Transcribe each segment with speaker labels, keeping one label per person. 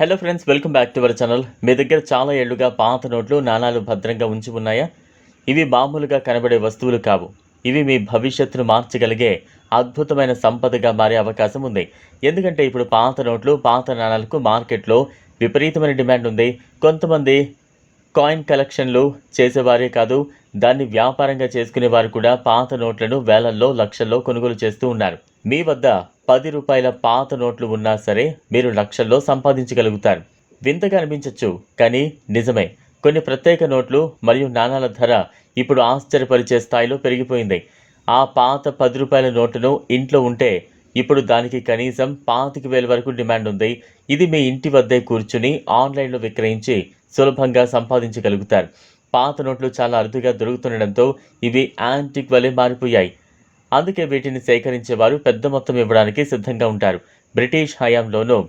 Speaker 1: Hello friends welcome back to our channel మీ దగ్గర చాలా ఏళ్ళుగా పాత నోట్లు నాణాలు భద్రంగా ఉంచి ఉన్నాయా? ఇవి మామూలుగా కనబడే వస్తువులు కావు. ఇవి మీ భవిష్యత్తును మార్చగలిగే అద్భుతమైన సంపదగా మారే అవకాశం ఉంది. ఎందుకంటే ఇప్పుడు పాత నోట్లు పాత నాణాలకు మార్కెట్లో విపరీతమైన డిమాండ్ ఉంది. కొంతమంది కాయిన్ కలెక్షన్లు చేసేవారే కాదు దాన్ని వ్యాపారంగా చేసుకునే వారు కూడా పాత నోట్లను వేలల్లో లక్షల్లో కొనుగోలు చేస్తూ ఉన్నారు. మీ వద్ద పది రూపాయల పాత నోట్లు ఉన్నా సరే మీరు లక్షల్లో సంపాదించగలుగుతారు. వింతగా అనిపించవచ్చు కానీ నిజమే. కొన్ని ప్రత్యేక నోట్లు మరియు నాణాల ధర ఇప్పుడు ఆశ్చర్యపరిచే స్థాయిలో పెరిగిపోయింది. ఆ పాత పది రూపాయల నోటును ఇంట్లో ఉంటే ఇప్పుడు దానికి కనీసం పాతిక వేల వరకు డిమాండ్ ఉంది. ఇది మీ ఇంటి వద్దే కూర్చుని ఆన్లైన్లో విక్రయించి సులభంగా సంపాదించగలుగుతారు. పాత నోట్లు చాలా అరుదుగా దొరుకుతుండడంతో ఇవి యాంటిక్ వలె మారిపోయాయి. అందుకే వీటిని సేకరించేవారు పెద్ద మొత్తం ఇవ్వడానికి సిద్ధంగా ఉంటారు. బ్రిటిష్ హయాంలోనూ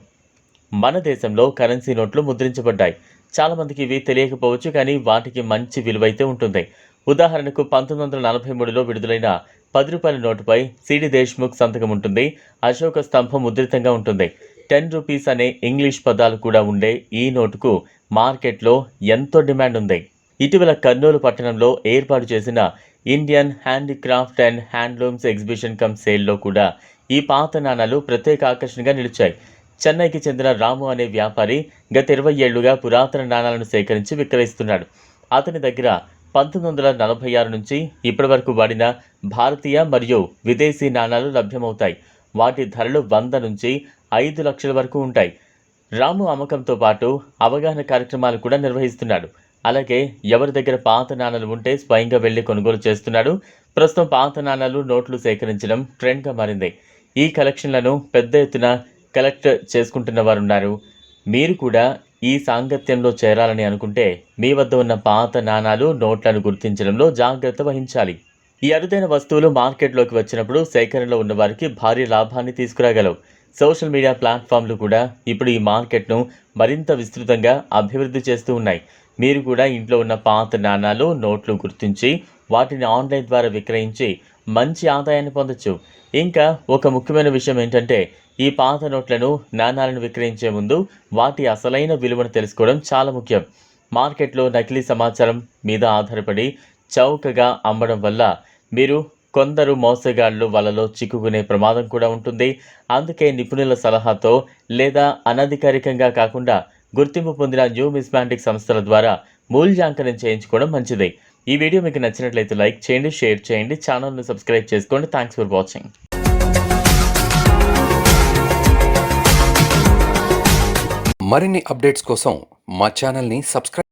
Speaker 1: మన దేశంలో కరెన్సీ నోట్లు ముద్రించబడ్డాయి. చాలామందికి ఇవి తెలియకపోవచ్చు కానీ వాటికి మంచి విలువైతే ఉంటుంది. ఉదాహరణకు పంతొమ్మిది వందల నలభై మూడులో విడుదలైన పది రూపాయల నోటుపై సిడి దేశ్ముఖ్ సంతకం ఉంటుంది. అశోక స్తంభం ముద్రితంగా ఉంటుంది. టెన్ రూపీస్ అనే ఇంగ్లీష్ పదాలు కూడా ఉండే ఈ నోటుకు మార్కెట్లో ఎంతో డిమాండ్ ఉంది. ఇటీవల కర్నూలు పట్టణంలో ఏర్పాటు చేసిన Indian handicraft and handlooms exhibition cum సేల్లో కూడా ఈ పాత నాణాలు ప్రత్యేక ఆకర్షణగా నిలిచాయి. చెన్నైకి చెందిన రాము అనే వ్యాపారి గత ఇరవై ఏళ్ళుగా పురాతన నాణాలను సేకరించి విక్రయిస్తున్నాడు. అతని దగ్గర పంతొమ్మిది వందల నలభై ఆరు నుంచి ఇప్పటి వరకు వాడిన భారతీయ మరియు విదేశీ నాణాలు లభ్యమవుతాయి. వాటి ధరలు వంద నుంచి ఐదు లక్షల వరకు ఉంటాయి. రాము అమ్మకంతో పాటు అవగాహన కార్యక్రమాలు కూడా నిర్వహిస్తున్నాడు. అలాగే ఎవరి దగ్గర పాత నాణాలు ఉంటే స్వయంగా వెళ్ళి కొనుగోలు చేస్తున్నాడు. ప్రస్తుతం పాత నాణాలు నోట్లు సేకరించడం ట్రెండ్గా మారింది. ఈ కలెక్షన్లను పెద్ద ఎత్తున కలెక్ట్ చేసుకుంటున్న వారు ఉన్నారు మీరు కూడా ఈ సాంగత్యంలో చేరాలని అనుకుంటే మీ వద్ద ఉన్న పాత నాణాలు నోట్లను గుర్తించడంలో జాగ్రత్త వహించాలి. ఈ అరుదైన వస్తువులు మార్కెట్లోకి వచ్చినప్పుడు సేకరణలో ఉన్న వారికి భారీ లాభాన్ని తీసుకురాగలవు. సోషల్ మీడియా ప్లాట్ఫామ్లు కూడా ఇప్పుడు ఈ మార్కెట్ను మరింత విస్తృతంగా అభివృద్ధి చేస్తూ ఉన్నాయి. మీరు కూడా ఇంట్లో ఉన్న పాత నాణాలు నోట్లు గుర్తించి వాటిని ఆన్లైన్ ద్వారా విక్రయించి మంచి ఆదాయాన్ని పొందొచ్చు. ఇంకా ఒక ముఖ్యమైన విషయం ఏంటంటే ఈ పాత నోట్లను నాణాలను విక్రయించే ముందు వాటి అసలైన విలువను తెలుసుకోవడం చాలా ముఖ్యం. మార్కెట్లో నకిలీ సమాచారం మీద ఆధారపడి చౌకగా అమ్మడం వల్ల మీరు కొందరు మోసగాళ్ళు వలలో చిక్కుకునే ప్రమాదం కూడా ఉంటుంది. అందుకే నిపుణుల సలహాతో లేదా అనధికారికంగా కాకుండా గుర్తింపు పొందిన న్యూ మిస్మాంటిక్ సంస్థల ద్వారా మూల్యాంకనం చేయించుకోవడం మంచిది. ఈ వీడియో మీకు నచ్చినట్లయితే లైక్ చేయండి షేర్ చేయండి ఛానల్ను సబ్స్క్రైబ్ చేసుకోండి. థ్యాంక్స్ ఫర్ వాచింగ్
Speaker 2: మరిన్ని అప్డేట్స్ కోసం మా ఛానల్ని సబ్స్క్రైబ్